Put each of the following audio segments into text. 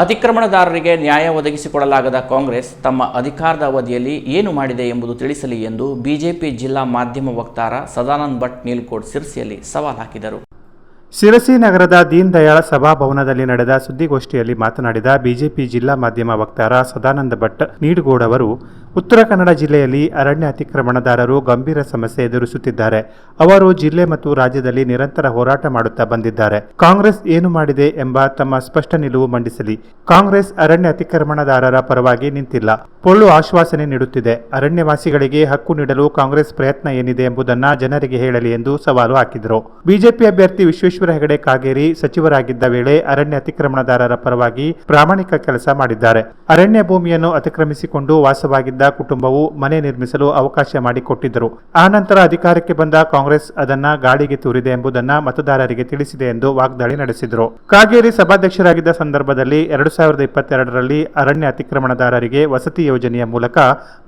ಅತಿಕ್ರಮಣದಾರರಿಗೆ ನ್ಯಾಯ ಒದಗಿಸಿಕೊಡಲಾಗದ ಕಾಂಗ್ರೆಸ್ ತಮ್ಮ ಅಧಿಕಾರದ ಅವಧಿಯಲ್ಲಿ ಏನು ಮಾಡಿದೆ ಎಂಬುದು ತಿಳಿಸಲಿ ಎಂದು ಬಿಜೆಪಿ ಜಿಲ್ಲಾ ಮಾಧ್ಯಮ ವಕ್ತಾರ ಸದಾನಂದ ಭಟ್ ನೀಲ್ಕೋಟ್ ಸಿರ್ಸಿಯಲ್ಲಿ ಸವಾಲ್ ಹಾಕಿದರು. ಶಿರಸಿ ನಗರದ ದೀನ್ ದಯಾಳ ಸಭಾಭವನದಲ್ಲಿ ನಡೆದ ಸುದ್ದಿಗೋಷ್ಠಿಯಲ್ಲಿ ಮಾತನಾಡಿದ ಬಿಜೆಪಿ ಜಿಲ್ಲಾ ಮಾಧ್ಯಮ ವಕ್ತಾರ ಸದಾನಂದ ಭಟ್ ನೀಡಗೌಡ್ ಅವರು, ಉತ್ತರ ಕನ್ನಡ ಜಿಲ್ಲೆಯಲ್ಲಿ ಅರಣ್ಯ ಅತಿಕ್ರಮಣದಾರರು ಗಂಭೀರ ಸಮಸ್ಯೆ ಎದುರಿಸುತ್ತಿದ್ದಾರೆ. ಅವರು ಜಿಲ್ಲೆ ಮತ್ತು ರಾಜ್ಯದಲ್ಲಿ ನಿರಂತರ ಹೋರಾಟ ಮಾಡುತ್ತಾ ಬಂದಿದ್ದಾರೆ. ಕಾಂಗ್ರೆಸ್ ಏನು ಮಾಡಿದೆ ಎಂಬ ತಮ್ಮ ಸ್ಪಷ್ಟ ನಿಲುವು ಮಂಡಿಸಲಿ. ಕಾಂಗ್ರೆಸ್ ಅರಣ್ಯ ಅತಿಕ್ರಮಣದಾರರ ಪರವಾಗಿ ನಿಂತಿಲ್ಲ. ಪೊಳ್ಳು ಆಶ್ವಾಸನೆ ನೀಡುತ್ತಿದೆ. ಅರಣ್ಯವಾಸಿಗಳಿಗೆ ಹಕ್ಕು ನೀಡಲು ಕಾಂಗ್ರೆಸ್ ಪ್ರಯತ್ನ ಏನಿದೆ ಎಂಬುದನ್ನು ಜನರಿಗೆ ಹೇಳಲಿ ಎಂದು ಸವಾಲು ಹಾಕಿದರು. ಬಿಜೆಪಿ ಅಭ್ಯರ್ಥಿ ವಿಶ್ವೇಶ್ವರ ಹೆಗಡೆ ಕಾಗೇರಿ ಸಚಿವರಾಗಿದ್ದ ವೇಳೆ ಅರಣ್ಯ ಅತಿಕ್ರಮಣದಾರರ ಪರವಾಗಿ ಪ್ರಾಮಾಣಿಕ ಕೆಲಸ ಮಾಡಿದ್ದಾರೆ. ಅರಣ್ಯ ಭೂಮಿಯನ್ನು ಅತಿಕ್ರಮಿಸಿಕೊಂಡು ವಾಸವಾಗಿದ್ದ ಕುಟುಂಬವು ಮನೆ ನಿರ್ಮಿಸಲು ಅವಕಾಶ ಮಾಡಿಕೊಟ್ಟಿದ್ದರು. ಆ ನಂತರ ಅಧಿಕಾರಕ್ಕೆ ಬಂದ ಕಾಂಗ್ರೆಸ್ ಅದನ್ನ ಗಾಳಿಗೆ ತೂರಿದೆ ಎಂಬುದನ್ನ ಮತದಾರರಿಗೆ ತಿಳಿಸಿದೆ ಎಂದು ವಾಗ್ದಾಳಿ ನಡೆಸಿದರು. ಕಾಗೇರಿ ಸಭಾಧ್ಯಕ್ಷರಾಗಿದ್ದ ಸಂದರ್ಭದಲ್ಲಿ ಎರಡು ಸಾವಿರದ ಇಪ್ಪತ್ತೆರಡರಲ್ಲಿ ಅರಣ್ಯ ಅತಿಕ್ರಮಣದಾರರಿಗೆ ವಸತಿ ಯೋಜನೆಯ ಮೂಲಕ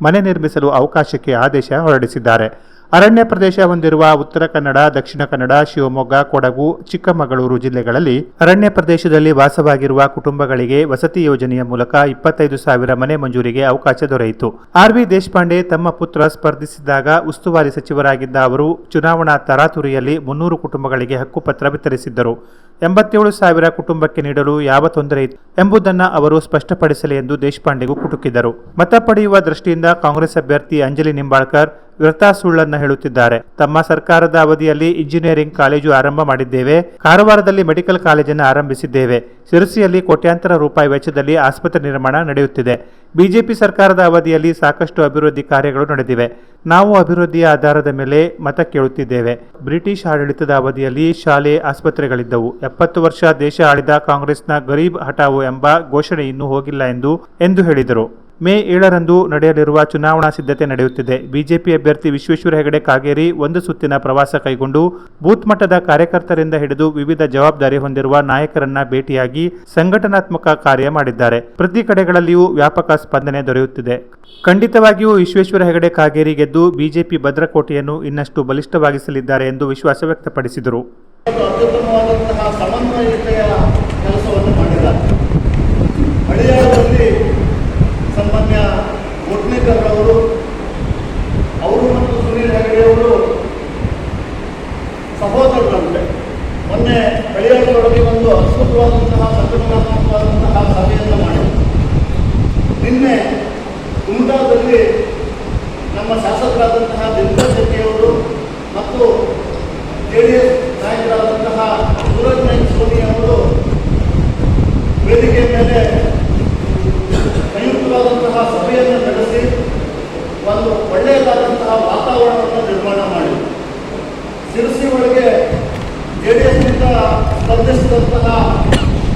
ಮನೆ ನಿರ್ಮಿಸಲು ಅವಕಾಶಕ್ಕೆ ಆದೇಶ ಹೊರಡಿಸಿದ್ದಾರೆ. ಅರಣ್ಯ ಪ್ರದೇಶ ಹೊಂದಿರುವ ಉತ್ತರ ಕನ್ನಡ, ದಕ್ಷಿಣ ಕನ್ನಡ, ಶಿವಮೊಗ್ಗ, ಕೊಡಗು, ಚಿಕ್ಕಮಗಳೂರು ಜಿಲ್ಲೆಗಳಲ್ಲಿ ಅರಣ್ಯ ಪ್ರದೇಶದಲ್ಲಿ ವಾಸವಾಗಿರುವ ಕುಟುಂಬಗಳಿಗೆ ವಸತಿ ಯೋಜನೆಯ ಮೂಲಕ ಇಪ್ಪತ್ತೈದು ಸಾವಿರ ಮನೆ ಮಂಜೂರಿಗೆ ಅವಕಾಶ ದೊರೆಯಿತು. ಆರ್ ವಿ ದೇಶಪಾಂಡೆ ತಮ್ಮ ಪುತ್ರ ಸ್ಪರ್ಧಿಸಿದಾಗ ಉಸ್ತುವಾರಿ ಸಚಿವರಾಗಿದ್ದ ಅವರು, ಚುನಾವಣಾ ತರಾತುರಿಯಲ್ಲಿ ಮುನ್ನೂರು ಕುಟುಂಬಗಳಿಗೆ ಹಕ್ಕುಪತ್ರ ವಿತರಿಸಿದ್ದರು. ಎಂಬತ್ತೇಳು ಸಾವಿರ ಕುಟುಂಬಕ್ಕೆ ನೀಡಲು ಯಾವ ತೊಂದರೆ ಇತ್ತು ಎಂಬುದನ್ನು ಅವರು ಸ್ಪಷ್ಟಪಡಿಸಲಿ ಎಂದು ದೇಶಪಾಂಡೆಗೂ ಕುಟುಕಿದರು. ಮತ ಪಡೆಯುವ ದೃಷ್ಟಿಯಿಂದ ಕಾಂಗ್ರೆಸ್ ಅಭ್ಯರ್ಥಿ ಅಂಜಲಿ ನಿಂಬಾಳ್ಕರ್ ವ್ಯರ್ಥ ಸುಳ್ಳನ್ನು ಹೇಳುತ್ತಿದ್ದಾರೆ. ತಮ್ಮ ಸರ್ಕಾರದ ಅವಧಿಯಲ್ಲಿ ಇಂಜಿನಿಯರಿಂಗ್ ಕಾಲೇಜು ಆರಂಭ ಮಾಡಿದ್ದೇವೆ. ಕಾರವಾರದಲ್ಲಿ ಮೆಡಿಕಲ್ ಕಾಲೇಜನ್ನು ಆರಂಭಿಸಿದ್ದೇವೆ. ಶಿರಸಿಯಲ್ಲಿ ಕೋಟ್ಯಾಂತರ ರೂಪಾಯಿ ವೆಚ್ಚದಲ್ಲಿ ಆಸ್ಪತ್ರೆ ನಿರ್ಮಾಣ ನಡೆಯುತ್ತಿದೆ. ಬಿಜೆಪಿ ಸರ್ಕಾರದ ಅವಧಿಯಲ್ಲಿ ಸಾಕಷ್ಟು ಅಭಿವೃದ್ಧಿ ಕಾರ್ಯಗಳು ನಡೆದಿವೆ. ನಾವು ಅಭಿವೃದ್ಧಿಯ ಆಧಾರದ ಮೇಲೆ ಮತ ಕೇಳುತ್ತಿದ್ದೇವೆ. ಬ್ರಿಟಿಷ್ ಆಡಳಿತದ ಅವಧಿಯಲ್ಲಿ ಶಾಲೆ, ಆಸ್ಪತ್ರೆಗಳಿದ್ದವು. ಎಪ್ಪತ್ತು ವರ್ಷ ದೇಶ ಆಳಿದ ಕಾಂಗ್ರೆಸ್ನ ಗರೀಬ್ ಹಟಾವು ಎಂಬ ಘೋಷಣೆ ಇನ್ನೂ ಹೋಗಿಲ್ಲ ಎಂದು ಎಂದು ಹೇಳಿದರು. ಮೇ ಏಳರಂದು ನಡೆಯಲಿರುವ ಚುನಾವಣಾ ಸಿದ್ಧತೆ ನಡೆಯುತ್ತಿದೆ. ಬಿಜೆಪಿ ಅಭ್ಯರ್ಥಿ ವಿಶ್ವೇಶ್ವರ ಹೆಗಡೆ ಕಾಗೇರಿ ಒಂದು ಸುತ್ತಿನ ಪ್ರವಾಸ ಕೈಗೊಂಡು, ಬೂತ್ ಮಟ್ಟದ ಕಾರ್ಯಕರ್ತರಿಂದ ಹಿಡಿದು ವಿವಿಧ ಜವಾಬ್ದಾರಿ ಹೊಂದಿರುವ ನಾಯಕರನ್ನ ಭೇಟಿಯಾಗಿ ಸಂಘಟನಾತ್ಮಕ ಕಾರ್ಯ ಮಾಡಿದ್ದಾರೆ. ಪ್ರತಿ ಕಡೆಗಳಲ್ಲಿಯೂ ವ್ಯಾಪಕ ಸ್ಪಂದನೆ ದೊರೆಯುತ್ತಿದೆ. ಖಂಡಿತವಾಗಿಯೂ ವಿಶ್ವೇಶ್ವರ ಹೆಗಡೆ ಕಾಗೇರಿ ಗೆದ್ದು ಬಿಜೆಪಿ ಭದ್ರಕೋಟೆಯನ್ನು ಇನ್ನಷ್ಟು ಬಲಿಷ್ಠವಾಗಿಸಲಿದ್ದಾರೆ ಎಂದು ವಿಶ್ವಾಸ ವ್ಯಕ್ತಪಡಿಸಿದರು. ಅತ್ಯುತ್ತಮವಾದಂತಹ ಸಮನ್ವಯತೆಯ ಕೆಲಸವನ್ನು ಮಾಡಿದ್ದಾರೆ. ಮಳೆಯಾಳದಲ್ಲಿ ಸನ್ಮಾನ್ಯ ಮುಟ್ನಿಕರ್ ಅವರು ಅವರು ಮತ್ತು ಸುನೀಲ್ ಹೆಗಡೆ ಅವರು ಸಹೋದರರಂತೆ. ಮೊನ್ನೆ ಹಳಿಯಾಳದೊಳಗೆ ಒಂದು ಅದ್ಭುತವಾದಂತಹ ಸಂಘಟನಾತ್ಮಕವಾದಂತಹ ಸಭೆಯನ್ನು ಮಾಡಿದರು. ನಿನ್ನೆ ಕುಮಟಾದಲ್ಲಿ ನಮ್ಮ ಶಾಸಕರಾದಂತಹ ದಿನಕರ್ ಶೆಟ್ಟಿಯವರು ಮತ್ತು ಜೆ ನಾಯಕರಾದಂತಹ ಸೂರಜ್ ಸ್ವಾಮಿ ಅವರು ವೇದಿಕೆ ಮೇಲೆ ಸಂಯುಕ್ತವಾದಂತಹ ಸಭೆಯನ್ನು ನಡೆಸಿ ಒಂದು ಒಳ್ಳೆಯದಾದಂತಹ ವಾತಾವರಣವನ್ನು ನಿರ್ಮಾಣ ಮಾಡಿ ಶಿರಸಿ ಒಳಗೆ ಜೆ ಡಿ ಎಸ್ನಿಂದ ಸ್ಪರ್ಧಿಸಿದಂತಹ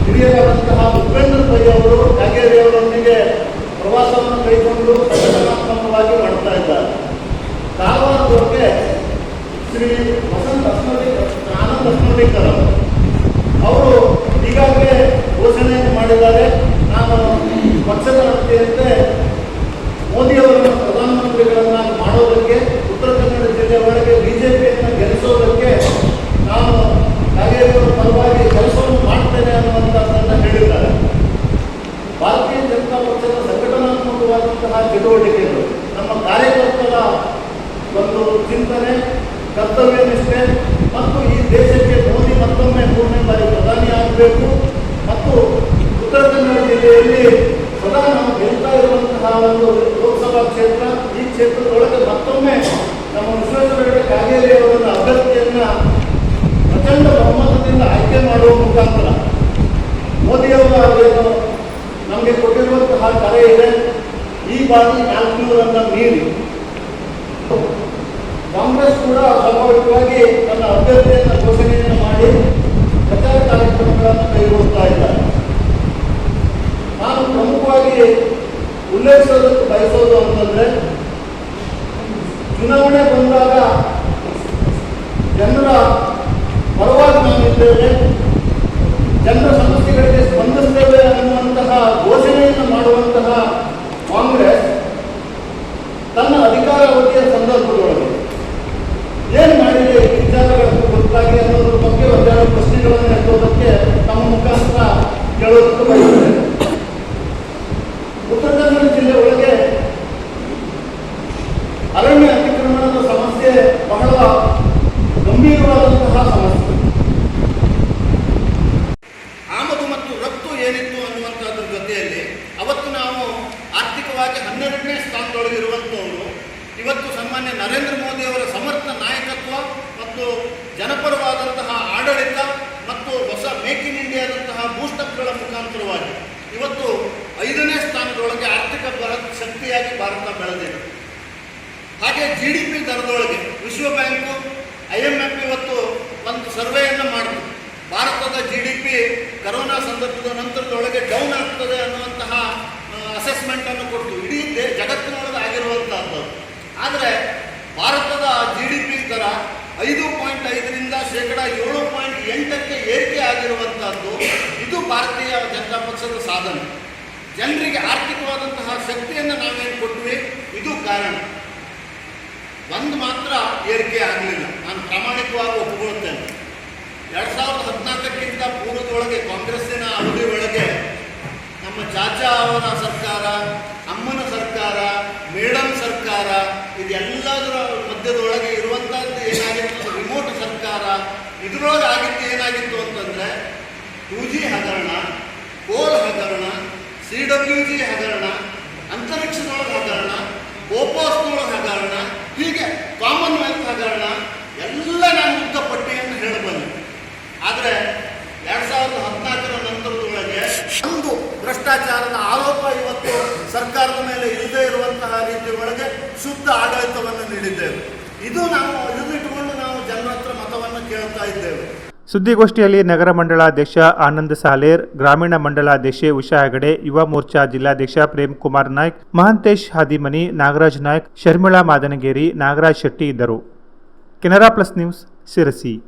ಹಿರಿಯರಾದಂತಹ ಉಪೇಂದ್ರ ಪೈ ಅವರು ಕಾಗೇರಿ ಅವರೊಂದಿಗೆ ಪ್ರವಾಸವನ್ನು ಕೈಗೊಂಡು ಸಂಘಟನಾತ್ಮಕವಾಗಿ ಮಾಡ್ತಾ ಇದ್ದಾರೆ. ಕಾರವಾರದೊಳಗೆ ಶ್ರೀ ವಸಂತ ಆನಂದ್ ಅಸ್ಮಲಿಕರ್ ಅವರು ಈಗಾಗಲೇ ಘೋಷಣೆಯನ್ನು ಮಾಡಿದ್ದಾರೆ. ನಾನು ಪಕ್ಷದ ವತಿಯಂತೆ ಮೋದಿಯವರನ್ನು ಪ್ರಧಾನಮಂತ್ರಿಗಳನ್ನಾಗಿ ಮಾಡೋದಕ್ಕೆ, ಉತ್ತರ ಕನ್ನಡ ಜಿಲ್ಲೆ ಒಳಗೆ ಬಿಜೆಪಿಯನ್ನು ಗೆಲ್ಲಿಸೋದಕ್ಕೆ ನಾನು ಕಾಗೇರಿಯವರ ಪರವಾಗಿ ಕೆಲಸವನ್ನು ಮಾಡ್ತೇನೆ ಅನ್ನುವಂಥದ್ದನ್ನು ಹೇಳಿದ್ದಾರೆ. ಭಾರತೀಯ ಜನತಾ ಪಕ್ಷದ ಸಂಘಟನಾತ್ಮಕವಾದಂತಹ ಚಟುವಟಿಕೆಗಳು, ನಮ್ಮ ಕಾರ್ಯಕರ್ತರ ಒಂದು ಚಿಂತನೆ ಕರ್ತವ್ಯ ನಿಷ್ಠೆ ಮತ್ತು ಈ ದೇಶಕ್ಕೆ ಮೋದಿ ಮತ್ತೊಮ್ಮೆ ಮೂರನೇ ಬಾರಿ ಪ್ರಧಾನಿ ಆಗಬೇಕು. ಮತ್ತು ಉತ್ತರ ಕನ್ನಡ ಜಿಲ್ಲೆಯಲ್ಲಿ ಸದಾ ನಾವು ಗೆಲ್ತಾ ಇರುವಂತಹ ಒಂದು ಲೋಕಸಭಾ ಕ್ಷೇತ್ರ, ಈ ಕ್ಷೇತ್ರದೊಳಗೆ ಮತ್ತೊಮ್ಮೆ ನಮ್ಮ ವಿಶ್ವೇಶ್ವರ ಹೆಗಡೆ ಕಾಗೇರಿ ಅವರನ್ನ ಅಭ್ಯರ್ಥಿಯನ್ನ ಪ್ರಚಂಡ ಬಹುಮತದಿಂದ ಆಯ್ಕೆ ಮಾಡುವ ಮುಖಾಂತರ ಮೋದಿಯವರೇನು ನಮಗೆ ಕೊಟ್ಟಿರುವಂತಹ ಕರೆ ಇದೆ. ಈ ಬಾರಿ ನಾಲ್ಕುನೂರನ್ನ ಮೀರಿ ಕಾಂಗ್ರೆಸ್ ಕೂಡ ಸ್ವಾಭಾವಿಕವಾಗಿ ತನ್ನ ಅಭ್ಯರ್ಥಿಯನ್ನು ಘೋಷಣೆಯನ್ನು ಮಾಡಿ ಪ್ರಚಾರ ಕಾರ್ಯಕ್ರಮಗಳನ್ನು ಕೈಗೊಳ್ತಾ ಇದ್ದಾರೆ. ನಾನು ಪ್ರಮುಖವಾಗಿ ಉಲ್ಲೇಖಿಸೋದಕ್ಕೆ ಬಯಸೋದು ಅಂತಂದ್ರೆ, ಚುನಾವಣೆ ಬಂದಾಗ ಜನರ ಪರವಾಗಿ ನಾವಿದ್ದೇವೆ ಸಮಸ್ಯೆ ಆಮದು ಮತ್ತು ರಫ್ತು ಏನಿತ್ತು ಅನ್ನುವಂಥದ್ರ ಜೊತೆಯಲ್ಲಿ ಅವತ್ತು ನಾವು ಆರ್ಥಿಕವಾಗಿ ಹನ್ನೆರಡನೇ ಸ್ಥಾನದೊಳಗಿರುವಂಥವರು. ಇವತ್ತು ಸನ್ಮಾನ್ಯ ನರೇಂದ್ರ ಮೋದಿ ಅವರ ಸಮರ್ಥ ನಾಯಕತ್ವ ಮತ್ತು ಜನಪರವಾದಂತಹ ಆಡಳಿತ ಮತ್ತು ಹೊಸ ಮೇಕ್ ಇನ್ ಇಂಡಿಯಾದಂತಹ ಬೂಸ್ಟಪ್ಗಳ ಮುಖಾಂತರವಾಗಿ ಇವತ್ತು ಐದನೇ ಸ್ಥಾನದೊಳಗೆ ಆರ್ಥಿಕ ಭಾರತ ಶಕ್ತಿಯಾಗಿ ಭಾರತ ಬೆಳೆದಿದೆ. ಹಾಗೆ ಜಿ ಡಿ ಪಿ ದರದೊಳಗೆ ವಿಶ್ವ ಬ್ಯಾಂಕು ಐ ಎಂ ಎಫ್ ಇವತ್ತು ಒಂದು ಸರ್ವೆಯನ್ನು ಮಾಡಿತು ಭಾರತದ ಜಿ ಡಿ ಪಿ ಕರೋನಾ ಸಂದರ್ಭದ ನಂತರದೊಳಗೆ ಡೌನ್ ಆಗ್ತದೆ ಅನ್ನುವಂತಹ ಅಸೆಸ್ಮೆಂಟನ್ನು ಕೊಟ್ಟು ಇಡೀ ದೇ, ಜಗತ್ತಿನೊಳಗೆ ಆಗಿರುವಂತಹದ್ದು. ಆದರೆ ಭಾರತದ ಜಿ ಡಿ ಪಿ ದರ ಐದು ಪಾಯಿಂಟ್ ಐದರಿಂದ ಶೇಕಡ ಏಳು ಪಾಯಿಂಟ್ ಎಂಟಕ್ಕೆ ಏರಿಕೆ ಆಗಿರುವಂತಹದ್ದು ಇದು ಭಾರತೀಯ ಜನತಾ ಪಕ್ಷದ ಸಾಧನೆ. ಜನರಿಗೆ ಆರ್ಥಿಕವಾದಂತಹ ಶಕ್ತಿಯನ್ನು ನಾವೇನು ಕೊಟ್ವಿ? ಇದು ಕಾರಣ. ಒಂದು ಮಾತ್ರ ಏರಿಕೆ ಆಗಲಿಲ್ಲ. ನಾನು ಪ್ರಾಮಾಣಿಕವಾಗಿ ಒಪ್ಪಿಕೊಳ್ತೇನೆ ಎರಡು ಸಾವಿರದ ಹದಿನಾಲ್ಕಕ್ಕಿಂತ ಪೂರ್ವದೊಳಗೆ ಕಾಂಗ್ರೆಸ್ಸಿನ ಅವಧಿ ಒಳಗೆ ನಮ್ಮ ಚಾಚಾ ಅವರ ಸರ್ಕಾರ, ಅಮ್ಮನ ಸರ್ಕಾರ ಮೇಡಮ್ ಸರ್ಕಾರ, ಇದೆಲ್ಲದರ ಮಧ್ಯದೊಳಗೆ ಇರುವಂಥದ್ದು ಏನಾಗಿತ್ತು? ರಿಮೋಟ್ ಸರ್ಕಾರ. ಇದರೊಳಗೆ ಆಗಿತ್ತು ಏನಾಗಿತ್ತು ಅಂತಂದರೆ ಟೂ ಜಿ ಹಗರಣ ಕೋಲ್ ಹಗರಣ ಸಿ ಡಬ್ಲ್ಯೂ ಜಿ ಹಗರಣ, ಅಂತರಿಕ್ಷದೊಳಗೆ ಹಗರಣ ಗೋಪಾಸ್ನೊಳಗೆ ಹಗರಣ ಎಲ್ಲ ನಾನು ಉದ್ದ ಪಟ್ಟಿಯನ್ನು ಹೇಳಬಲ್ಲೆ. ಆದರೆ ಎರಡು ಸಾವಿರದ ಹದಿನಾಲ್ಕರ ನಂತರದೊಳಗೆ ಒಂದು ಭ್ರಷ್ಟಾಚಾರದ ಆರೋಪ ಇವತ್ತು ಸರ್ಕಾರದ ಮೇಲೆ ಇಲ್ಲದೇ ಇರುವಂತಹ ರೀತಿ ಒಳಗೆ ಶುದ್ಧ ಆಡಳಿತವನ್ನು ನೀಡಿದ್ದೇವೆ. ಇದು ನಾವು ಇದನ್ನಿಟ್ಟುಕೊಂಡು ನಾವು ಜನರ ಮತವನ್ನು ಕೇಳ್ತಾ ಇದ್ದೇವೆ. ಸುದ್ದಿಗೋಷ್ಠಿಯಲ್ಲಿ ನಗರ ಮಂಡಲಾಧ್ಯಕ್ಷ ಆನಂದ ಸಾಲೇರ್, ಗ್ರಾಮೀಣ ಮಂಡಲಾಧ್ಯಕ್ಷೆ ಉಷಾ ಹೆಗಡೆ, ಯುವ ಮೋರ್ಚಾ ಜಿಲ್ಲಾಧ್ಯಕ್ಷ ಪ್ರೇಮ್ ಕುಮಾರ್ ನಾಯ್ಕ್, ಮಹಾಂತೇಶ್ ಹಾದಿಮನಿ, ನಾಗರಾಜ್ ನಾಯ್ಕ್, ಶರ್ಮಿಳಾ ಮಾದನಗೇರಿ, ನಾಗರಾಜ್ ಶೆಟ್ಟಿ ಇದ್ದರು. Canara plus news Sirsi